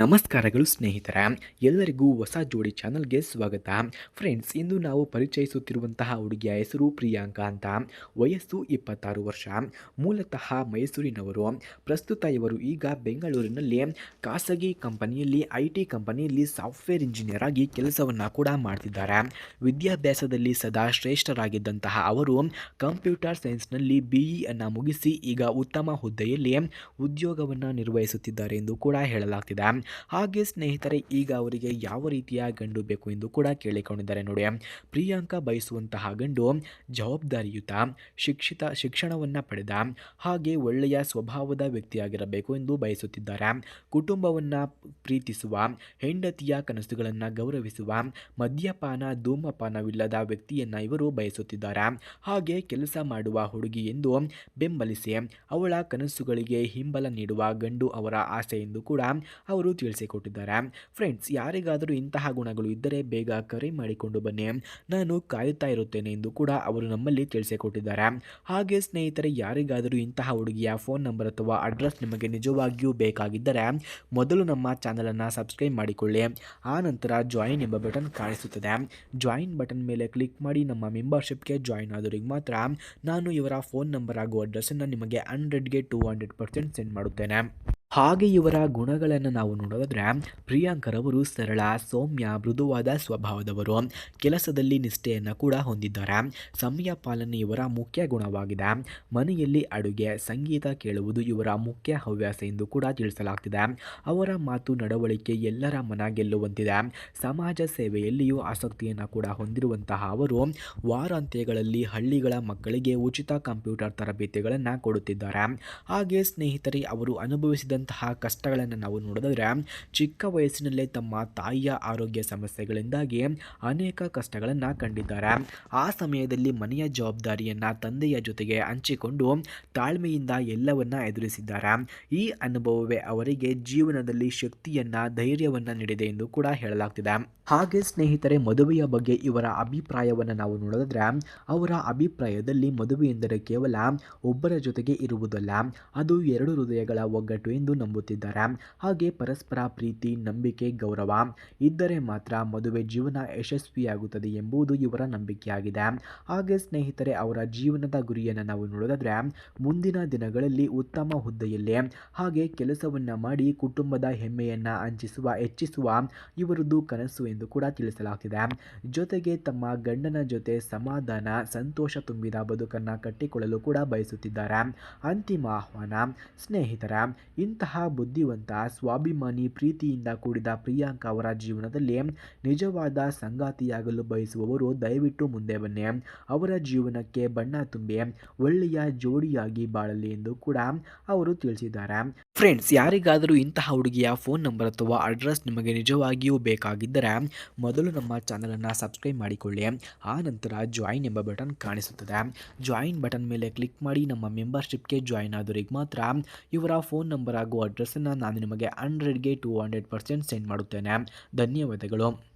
ನಮಸ್ಕಾರಗಳು ಸ್ನೇಹಿತರ, ಎಲ್ಲರಿಗೂ ಹೊಸ ಜೋಡಿ ಚಾನಲ್ಗೆ ಸ್ವಾಗತ. ಫ್ರೆಂಡ್ಸ್, ಇಂದು ನಾವು ಪರಿಚಯಿಸುತ್ತಿರುವಂತಹ ಹುಡುಗಿಯ ಹೆಸರು ಪ್ರಿಯಾಂಕಾ ಅಂತ. ವಯಸ್ಸು ಇಪ್ಪತ್ತಾರು ವರ್ಷ. ಮೂಲತಃ ಮೈಸೂರಿನವರು. ಪ್ರಸ್ತುತ ಇವರು ಈಗ ಬೆಂಗಳೂರಿನಲ್ಲಿ ಖಾಸಗಿ ಕಂಪನಿಯಲ್ಲಿ, ಐ ಟಿ ಕಂಪನಿಯಲ್ಲಿ ಸಾಫ್ಟ್ವೇರ್ ಇಂಜಿನಿಯರ್ ಆಗಿ ಕೆಲಸವನ್ನು ಕೂಡ ಮಾಡ್ತಿದ್ದಾರೆ. ವಿದ್ಯಾಭ್ಯಾಸದಲ್ಲಿ ಸದಾ ಶ್ರೇಷ್ಠರಾಗಿದ್ದಂತಹ ಅವರು ಕಂಪ್ಯೂಟರ್ ಸೈನ್ಸ್ನಲ್ಲಿ ಬಿ ಅನ್ನು ಮುಗಿಸಿ ಈಗ ಉತ್ತಮ ಹುದ್ದೆಯಲ್ಲಿ ಉದ್ಯೋಗವನ್ನು ನಿರ್ವಹಿಸುತ್ತಿದ್ದಾರೆ ಎಂದು ಕೂಡ ಹೇಳಲಾಗ್ತಿದೆ. ಹಾಗೆ ಸ್ನೇಹಿತರೆ, ಈಗ ಅವರಿಗೆ ಯಾವ ರೀತಿಯ ಗಂಡು ಬೇಕು ಎಂದು ಕೂಡ ಕೇಳಿಕೊಂಡಿದ್ದಾರೆ ನೋಡಿ. ಪ್ರಿಯಾಂಕಾ ಬಯಸುವಂತಹ ಗಂಡು ಜವಾಬ್ದಾರಿಯುತ, ಶಿಕ್ಷಿತ, ಶಿಕ್ಷಣವನ್ನು ಪಡೆದ, ಹಾಗೆ ಒಳ್ಳೆಯ ಸ್ವಭಾವದ ವ್ಯಕ್ತಿಯಾಗಿರಬೇಕು ಎಂದು ಬಯಸುತ್ತಿದ್ದಾರೆ. ಕುಟುಂಬವನ್ನು ಪ್ರೀತಿಸುವ, ಹೆಂಡತಿಯ ಕನಸುಗಳನ್ನು ಗೌರವಿಸುವ, ಮದ್ಯಪಾನ, ಧೂಮಪಾನವಿಲ್ಲದ ವ್ಯಕ್ತಿಯನ್ನು ಇವರು ಬಯಸುತ್ತಿದ್ದಾರೆ. ಹಾಗೆ ಕೆಲಸ ಮಾಡುವ ಹುಡುಗಿ ಎಂದು ಬೆಂಬಲಿಸಿ ಅವಳ ಕನಸುಗಳಿಗೆ ಹಿಂಬಲ ನೀಡುವ ಗಂಡು ಅವರ ಆಸೆ ಎಂದು ಕೂಡ ಅವರು ತಿಳಿಸಿಕೊಟ್ಟಿದ್ದಾರೆ ಫ್ರೆಂಡ್ಸ್ ಯಾರಿಗಾದರೂ ಇಂತಹ ಗುಣಗಳು ಇದ್ದರೆ ಬೇಗ ಕರೆ ಮಾಡಿಕೊಂಡು ಬನ್ನಿ. ನಾನು ಕಾಯುತ್ತಾ ಇರುತ್ತೇನೆ ಎಂದು ಕೂಡ ಅವರು ನಮ್ಮಲ್ಲಿ ತಿಳಿಸಿಕೊಟ್ಟಿದ್ದಾರೆ ಹಾಗೆ ಸ್ನೇಹಿತರೆ, ಯಾರಿಗಾದರೂ ಇಂತಹ ಹುಡುಗಿಯ ಫೋನ್ ನಂಬರ್ ಅಥವಾ ಅಡ್ರೆಸ್ ನಿಮಗೆ ನಿಜವಾಗಿಯೂ ಬೇಕಾಗಿದ್ದರೆ ಮೊದಲು ನಮ್ಮ ಚಾನಲನ್ನು ಸಬ್ಸ್ಕ್ರೈಬ್ ಮಾಡಿಕೊಳ್ಳಿ. ಆ ನಂತರ ಜಾಯಿನ್ ಎಂಬ ಬಟನ್ ಕಾಣಿಸುತ್ತದೆ. ಜಾಯಿನ್ ಬಟನ್ ಮೇಲೆ ಕ್ಲಿಕ್ ಮಾಡಿ ನಮ್ಮ ಮೆಂಬರ್ಶಿಪ್ಗೆ ಜಾಯಿನ್ ಆದವರಿಗೆ ಮಾತ್ರ ನಾನು ಇವರ ಫೋನ್ ನಂಬರ್ ಹಾಗೂ ಅಡ್ರೆಸ್ಸನ್ನು ನಿಮಗೆ ಹಂಡ್ರೆಡ್ಗೆ ಟೂ ಹಂಡ್ರೆಡ್ ಪರ್ಸೆಂಟ್ ಸೆಂಡ್ ಮಾಡುತ್ತೇನೆ. ಹಾಗೆ ಇವರ ಗುಣಗಳನ್ನು ನಾವು ನೋಡೋದಾದ್ರೆ ಪ್ರಿಯಾಂಕರವರು ಸರಳ, ಸೌಮ್ಯ, ಮೃದುವಾದ ಸ್ವಭಾವದವರು. ಕೆಲಸದಲ್ಲಿ ನಿಷ್ಠೆಯನ್ನು ಕೂಡ ಹೊಂದಿದ್ದಾರೆ. ಸಮಯ ಪಾಲನೆ ಇವರ ಮುಖ್ಯ ಗುಣವಾಗಿದೆ. ಮನೆಯಲ್ಲಿ ಅಡುಗೆ, ಸಂಗೀತ ಕೇಳುವುದು ಇವರ ಮುಖ್ಯ ಹವ್ಯಾಸ ಎಂದು ಕೂಡ ತಿಳಿಸಲಾಗ್ತಿದೆ. ಅವರ ಮಾತು ನಡವಳಿಕೆ ಎಲ್ಲರ ಮನ ಗೆಲ್ಲುವಂತಿದೆ. ಸಮಾಜ ಸೇವೆಯಲ್ಲಿಯೂ ಆಸಕ್ತಿಯನ್ನು ಕೂಡ ಹೊಂದಿರುವಂತಹ ಅವರು ವಾರಾಂತ್ಯಗಳಲ್ಲಿ ಹಳ್ಳಿಗಳ ಮಕ್ಕಳಿಗೆ ಉಚಿತ ಕಂಪ್ಯೂಟರ್ ತರಬೇತಿಗಳನ್ನು ಕೊಡುತ್ತಿದ್ದಾರೆ. ಹಾಗೆ ಸ್ನೇಹಿತರೆ, ಅವರು ಅನುಭವಿಸಿದಂತಹ ಕಷ್ಟಗಳನ್ನು ನಾವು ನೋಡಿದ್ರೆ ಚಿಕ್ಕ ವಯಸ್ಸಿನಲ್ಲೇ ತಮ್ಮ ತಾಯಿಯ ಆರೋಗ್ಯ ಸಮಸ್ಯೆಗಳಿಂದಾಗಿ ಅನೇಕ ಕಷ್ಟಗಳನ್ನು ಕಂಡಿದ್ದಾರೆ. ಆ ಸಮಯದಲ್ಲಿ ಮನೆಯ ಜವಾಬ್ದಾರಿಯನ್ನು ತಂದೆಯ ಜೊತೆಗೆ ಹಂಚಿಕೊಂಡು ತಾಳ್ಮೆಯಿಂದ ಎಲ್ಲವನ್ನ ಎದುರಿಸಿದ್ದಾರೆ. ಈ ಅನುಭವವೇ ಅವರಿಗೆ ಜೀವನದಲ್ಲಿ ಶಕ್ತಿಯನ್ನ, ಧೈರ್ಯವನ್ನ ನೀಡಿದೆ ಎಂದು ಕೂಡ ಹೇಳಲಾಗ್ತಿದೆ. ಹಾಗೆ ಸ್ನೇಹಿತರೆ, ಮದುವೆಯ ಬಗ್ಗೆ ಇವರ ಅಭಿಪ್ರಾಯವನ್ನು ನಾವು ನೋಡಿದ್ರೆ ಅವರ ಅಭಿಪ್ರಾಯದಲ್ಲಿ ಮದುವೆ ಎಂದರೆ ಕೇವಲ ಒಬ್ಬರ ಜೊತೆಗೆ ಇರುವುದಲ್ಲ, ಅದು ಎರಡು ಹೃದಯಗಳ ಒಗ್ಗಟ್ಟು ಎಂದು ನಂಬುತ್ತಿದ್ದಾರೆ. ಹಾಗೆ ಪರಸ್ಪರ ಪ್ರೀತಿ, ನಂಬಿಕೆ, ಗೌರವ ಇದ್ದರೆ ಮಾತ್ರ ಮದುವೆ ಜೀವನ ಯಶಸ್ವಿಯಾಗುತ್ತದೆ ಎಂಬುದು ಇವರ ನಂಬಿಕೆಯಾಗಿದೆ. ಹಾಗೆ ಸ್ನೇಹಿತರೆ, ಅವರ ಜೀವನದ ಗುರಿಯನ್ನು ನಾವು ನೋಡೋದಾದ್ರೆ, ಮುಂದಿನ ದಿನಗಳಲ್ಲಿ ಉತ್ತಮ ಹುದ್ದೆಯಲ್ಲಿ ಹಾಗೆ ಕೆಲಸವನ್ನು ಮಾಡಿ ಕುಟುಂಬದ ಹೆಮ್ಮೆಯನ್ನು ಹಂಚಿಸುವ, ಹೆಚ್ಚಿಸುವ ಇವರದ್ದು ಕನಸು ಎಂದು ಕೂಡ ತಿಳಿಸಲಾಗಿದೆ ಜೊತೆಗೆ ತಮ್ಮ ಗಂಡನ ಜೊತೆ ಸಮಾಧಾನ, ಸಂತೋಷ ತುಂಬಿದ ಬದುಕನ್ನು ಕಟ್ಟಿಕೊಳ್ಳಲು ಕೂಡ ಬಯಸುತ್ತಿದ್ದಾರೆ. ಅಂತಿಮ ಆಹ್ವಾನ, ಸ್ನೇಹಿತರ ಇಂತಹ ಬುದ್ಧಿವಂತ, ಸ್ವಾಭಿಮಾನಿ ಪ್ರೀತಿಯಿಂದ ಕೂಡಿದ ಪ್ರಿಯಾಂಕಾ ಅವರ ಜೀವನದಲ್ಲಿ ನಿಜವಾದ ಸಂಗಾತಿಯಾಗಲು ಬಯಸುವವರು ದಯವಿಟ್ಟು ಮುಂದೆ ಬನ್ನಿ. ಅವರ ಜೀವನಕ್ಕೆ ಬಣ್ಣ ತುಂಬಿ, ಒಳ್ಳೆಯ ಜೋಡಿಯಾಗಿ ಬಾಳಲಿ ಎಂದು ಕೂಡ ಅವರು ತಿಳಿಸಿದ್ದಾರೆ. ಫ್ರೆಂಡ್ಸ್ ಯಾರಿಗಾದರೂ ಇಂತಹ ಹುಡುಗಿಯ ಫೋನ್ ನಂಬರ್ ಅಥವಾ ಅಡ್ರೆಸ್ ನಿಮಗೆ ನಿಜವಾಗಿಯೂ ಬೇಕಾಗಿದ್ದರೆ ಮೊದಲು ನಮ್ಮ ಚಾನಲನ್ನು ಸಬ್ಸ್ಕ್ರೈಬ್ ಮಾಡಿಕೊಳ್ಳಿ. ಆ ನಂತರ ಜಾಯಿನ್ ಎಂಬ ಬಟನ್ ಕಾಣಿಸುತ್ತದೆ. ಜಾಯಿನ್ ಬಟನ್ ಮೇಲೆ ಕ್ಲಿಕ್ ಮಾಡಿ ನಮ್ಮ ಮೆಂಬರ್ಶಿಪ್ಗೆ ಜಾಯಿನ್ ಆದವರಿಗೆ ಮಾತ್ರ ಇವರ ಫೋನ್ ನಂಬರ್ ಹಾಗೂ ಅಡ್ರೆಸ್ಸನ್ನು ನಾನು ನಿಮಗೆ ಹಂಡ್ರೆಡ್ಗೆ ಟು ಹಂಡ್ರೆಡ್ ಪರ್ಸೆಂಟ್ ಸೆಂಡ್ ಮಾಡುತ್ತೇನೆ. ಧನ್ಯವಾದಗಳು.